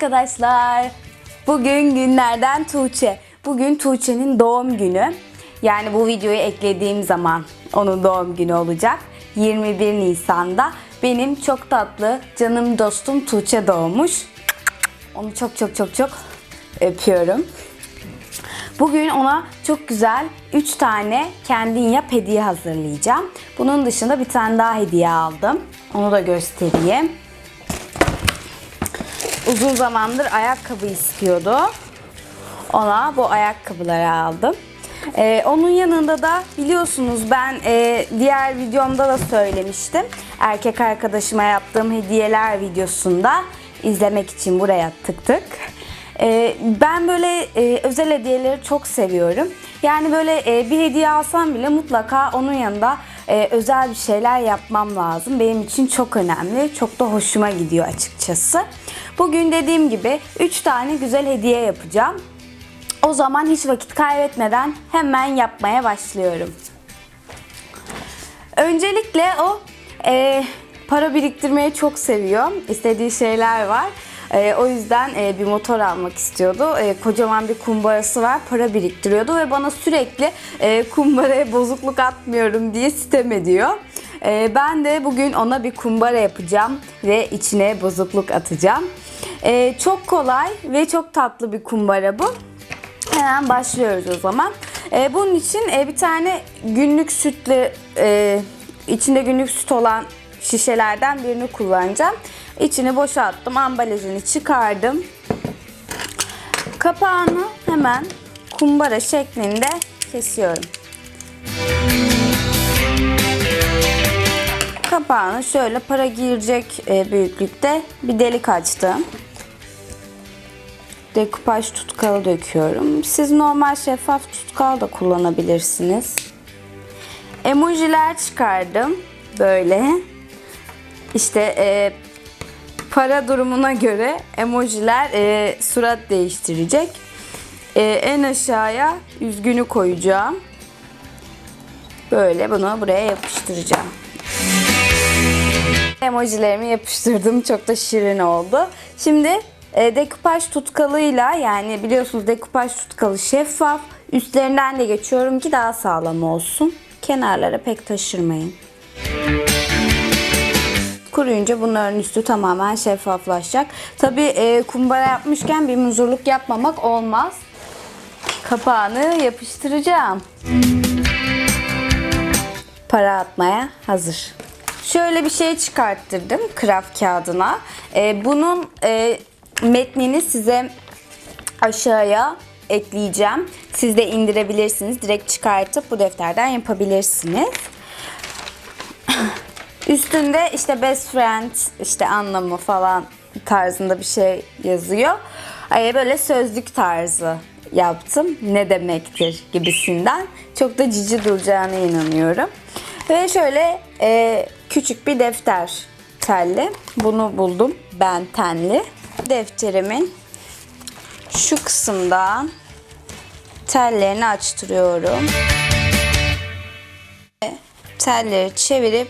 arkadaşlar. Bugün günlerden Tuğçe. Bugün Tuğçe'nin doğum günü. Yani bu videoyu eklediğim zaman onun doğum günü olacak. 21 Nisan'da benim çok tatlı canım dostum Tuğçe doğmuş. Onu çok çok çok çok öpüyorum. Bugün ona çok güzel 3 tane kendin yap hediye hazırlayacağım. Bunun dışında bir tane daha hediye aldım. Onu da göstereyim. Uzun zamandır ayakkabı istiyordu. Ona bu ayakkabıları aldım. Ee, onun yanında da biliyorsunuz ben e, diğer videomda da söylemiştim. Erkek arkadaşıma yaptığım hediyeler videosunda izlemek için buraya tıktık. Ee, ben böyle e, özel hediyeleri çok seviyorum. Yani böyle e, bir hediye alsam bile mutlaka onun yanında e, özel bir şeyler yapmam lazım. Benim için çok önemli. Çok da hoşuma gidiyor açıkçası. Bugün dediğim gibi 3 tane güzel hediye yapacağım. O zaman hiç vakit kaybetmeden hemen yapmaya başlıyorum. Öncelikle o e, para biriktirmeyi çok seviyor. İstediği şeyler var. E, o yüzden e, bir motor almak istiyordu. E, kocaman bir kumbarası var. Para biriktiriyordu ve bana sürekli e, kumbaraya bozukluk atmıyorum diye sitem ediyor. E, ben de bugün ona bir kumbara yapacağım ve içine bozukluk atacağım. E, çok kolay ve çok tatlı bir kumbara bu. Hemen başlıyoruz o zaman. Ee, bunun için e, bir tane günlük sütlü, e, içinde günlük süt olan şişelerden birini kullanacağım. İçini boşalttım, ambalajını çıkardım. Kapağını hemen kumbara şeklinde kesiyorum. Kapağını şöyle para girecek e, büyüklükte bir delik açtım dekupaj tutkalı döküyorum. Siz normal şeffaf tutkal da kullanabilirsiniz. Emojiler çıkardım. Böyle. İşte e, para durumuna göre emojiler e, surat değiştirecek. E, en aşağıya üzgünü koyacağım. Böyle bunu buraya yapıştıracağım. Emojilerimi yapıştırdım. Çok da şirin oldu. Şimdi e, dekupaj tutkalıyla yani biliyorsunuz dekupaj tutkalı şeffaf. Üstlerinden de geçiyorum ki daha sağlam olsun. Kenarlara pek taşırmayın. Kuruyunca bunların üstü tamamen şeffaflaşacak. Tabi e, kumbara yapmışken bir muzurluk yapmamak olmaz. Kapağını yapıştıracağım. Para atmaya hazır. Şöyle bir şey çıkarttırdım kraft kağıdına. E, bunun e, metnini size aşağıya ekleyeceğim. Siz de indirebilirsiniz. Direkt çıkartıp bu defterden yapabilirsiniz. Üstünde işte best friend işte anlamı falan tarzında bir şey yazıyor. Böyle sözlük tarzı yaptım. Ne demektir gibisinden. Çok da cici duracağına inanıyorum. Ve şöyle e, küçük bir defter telli. Bunu buldum. Ben tenli. Defterimin şu kısımdan tellerini açtırıyorum. Ve Telleri çevirip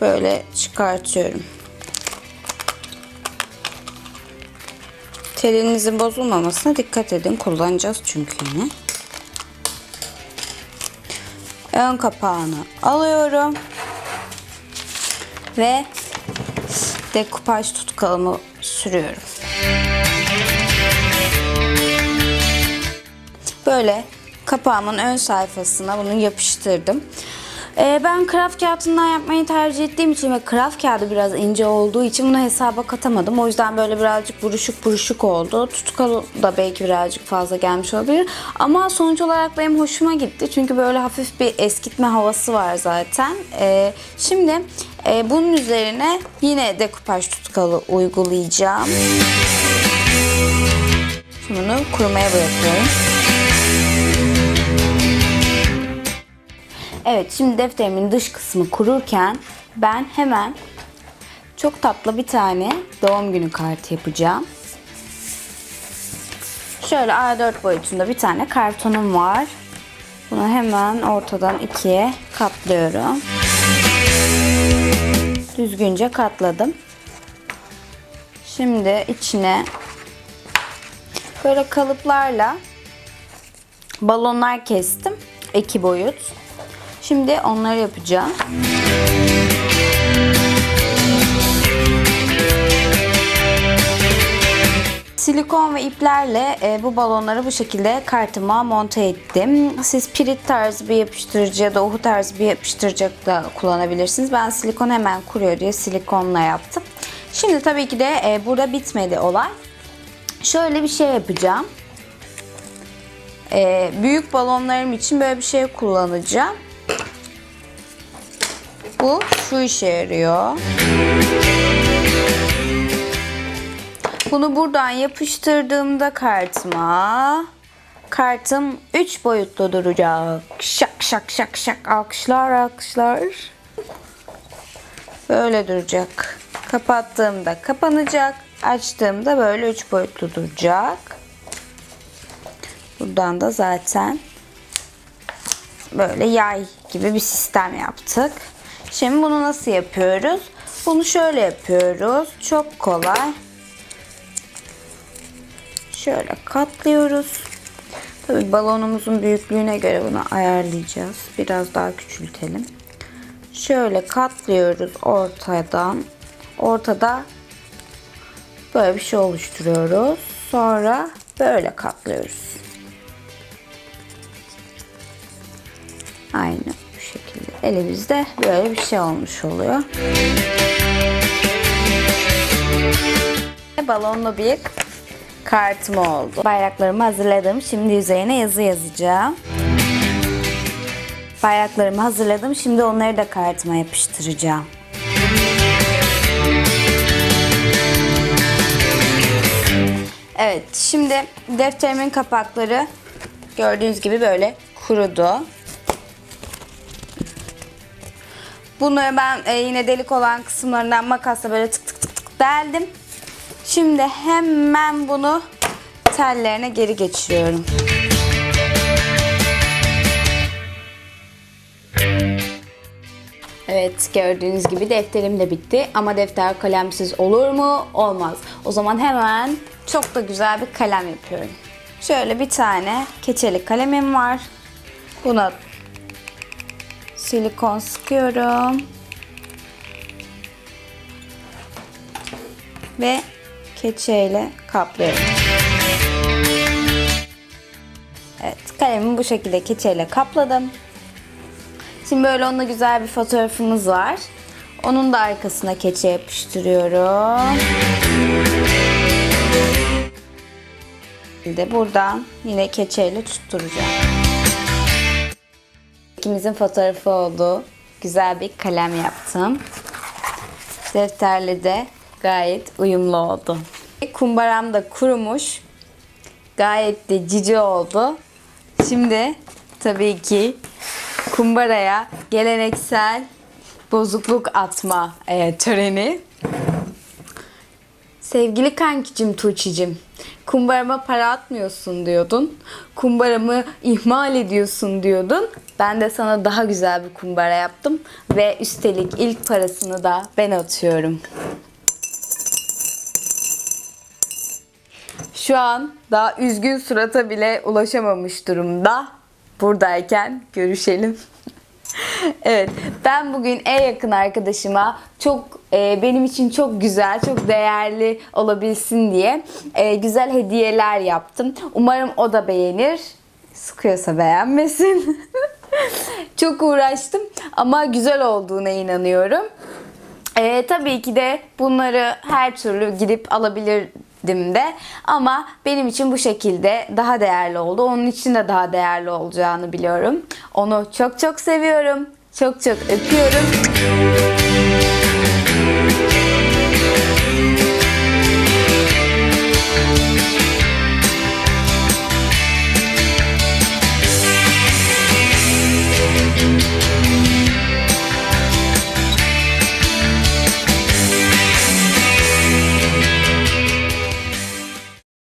böyle çıkartıyorum. Telinizin bozulmamasına dikkat edin. Kullanacağız çünkü yine. Ön kapağını alıyorum. Ve dekupaj tutkalımı sürüyorum. Böyle kapağımın ön sayfasına bunu yapıştırdım. Ee, ben kraft kağıdından yapmayı tercih ettiğim için ve kraft kağıdı biraz ince olduğu için bunu hesaba katamadım. O yüzden böyle birazcık buruşuk buruşuk oldu. Tutkal da belki birazcık fazla gelmiş olabilir. Ama sonuç olarak benim hoşuma gitti. Çünkü böyle hafif bir eskitme havası var zaten. Ee, şimdi e, bunun üzerine yine dekupaj tutkalı uygulayacağım. Şimdi bunu kurumaya bırakıyorum. Evet şimdi defterimin dış kısmı kururken ben hemen çok tatlı bir tane doğum günü kartı yapacağım. Şöyle A4 boyutunda bir tane kartonum var. Bunu hemen ortadan ikiye katlıyorum. Düzgünce katladım. Şimdi içine böyle kalıplarla balonlar kestim. iki boyut. Şimdi onları yapacağım. Silikon ve iplerle e, bu balonları bu şekilde kartıma monte ettim. Siz pirit tarzı bir yapıştırıcı ya da uhu tarzı bir yapıştırıcı da kullanabilirsiniz. Ben silikon hemen kuruyor diye silikonla yaptım. Şimdi tabii ki de e, burada bitmedi olay. Şöyle bir şey yapacağım. E, büyük balonlarım için böyle bir şey kullanacağım. Bu şu işe yarıyor. Bunu buradan yapıştırdığımda kartıma kartım 3 boyutlu duracak. Şak şak şak şak alkışlar alkışlar. Böyle duracak. Kapattığımda kapanacak. Açtığımda böyle 3 boyutlu duracak. Buradan da zaten böyle yay gibi bir sistem yaptık. Şimdi bunu nasıl yapıyoruz? Bunu şöyle yapıyoruz. Çok kolay. Şöyle katlıyoruz. Tabii balonumuzun büyüklüğüne göre bunu ayarlayacağız. Biraz daha küçültelim. Şöyle katlıyoruz ortadan. Ortada böyle bir şey oluşturuyoruz. Sonra böyle katlıyoruz. Aynı. Elimizde böyle bir şey olmuş oluyor. Balonlu bir kartım oldu. Bayraklarımı hazırladım. Şimdi üzerine yazı yazacağım. Bayraklarımı hazırladım. Şimdi onları da kartıma yapıştıracağım. Evet, şimdi defterimin kapakları gördüğünüz gibi böyle kurudu. Bunları ben e, yine delik olan kısımlarından makasla böyle tık tık tık tık deldim. Şimdi hemen bunu tellerine geri geçiriyorum. Evet gördüğünüz gibi defterim de bitti ama defter kalemsiz olur mu? Olmaz. O zaman hemen çok da güzel bir kalem yapıyorum. Şöyle bir tane keçeli kalemim var. Buna silikon sıkıyorum. Ve keçeyle kaplıyorum. Evet kalemimi bu şekilde keçeyle kapladım. Şimdi böyle onunla güzel bir fotoğrafımız var. Onun da arkasına keçe yapıştırıyorum. Bir de buradan yine keçeyle tutturacağım. İkimizin fotoğrafı oldu. Güzel bir kalem yaptım. Defterle de gayet uyumlu oldu. Kumbaram da kurumuş. Gayet de cici oldu. Şimdi tabii ki kumbaraya geleneksel bozukluk atma e, töreni. Sevgili kankicim Tuğçe'cim, kumbarama para atmıyorsun diyordun. Kumbaramı ihmal ediyorsun diyordun. Ben de sana daha güzel bir kumbara yaptım. Ve üstelik ilk parasını da ben atıyorum. Şu an daha üzgün surata bile ulaşamamış durumda. Buradayken görüşelim. evet, ben bugün en yakın arkadaşıma çok e, benim için çok güzel, çok değerli olabilsin diye e, güzel hediyeler yaptım. Umarım o da beğenir. Sıkıyorsa beğenmesin. çok uğraştım ama güzel olduğuna inanıyorum. E, tabii ki de bunları her türlü gidip de ama benim için bu şekilde daha değerli oldu. Onun için de daha değerli olacağını biliyorum. Onu çok çok seviyorum. Çok çok öpüyorum.